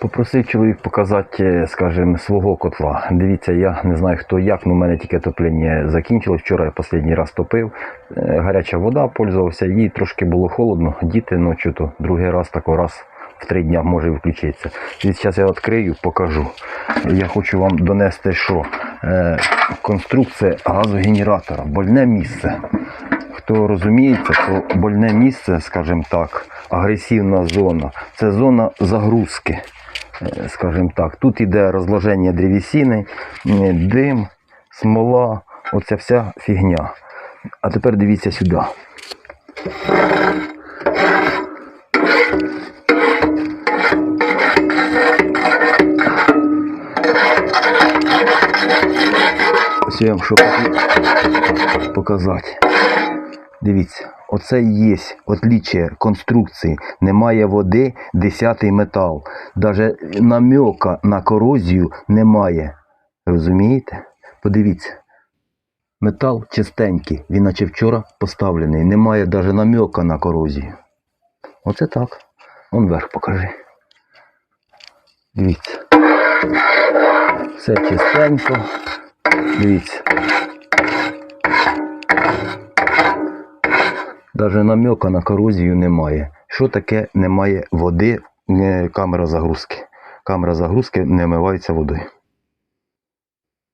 Попросив чоловік показати, скажімо, свого котла. Дивіться, я не знаю хто як, але в мене тільки топлення закінчилось. Вчора я останній раз топив. Е, Гаряча вода пользувався, їй трошки було холодно. Діти ночі то другий раз тако раз в три дня може включитися. І зараз я відкрию, покажу. Я хочу вам донести, що е, конструкція газогенератора, больне місце. Хто розуміється, то больне місце, скажімо так, агресивна зона. Це зона загрузки. Е, Скажімо так, тут іде розложення древесини, е, дим, смола, оця вся фігня. А тепер дивіться сюди. Ось я вам що показати. Дивіться, оце є отличие конструкції. Немає води, десятий метал. Даже намека на корозію немає. Розумієте? Подивіться. Метал чистенький, він наче вчора поставлений. Немає навіть намека на корозію. Оце так. Он вверх покажи. Дивіться. Все чистенько. Дивіться. Даже намека на корозію немає. Що таке немає води, камера загрузки? Камера загрузки не вмивається водою.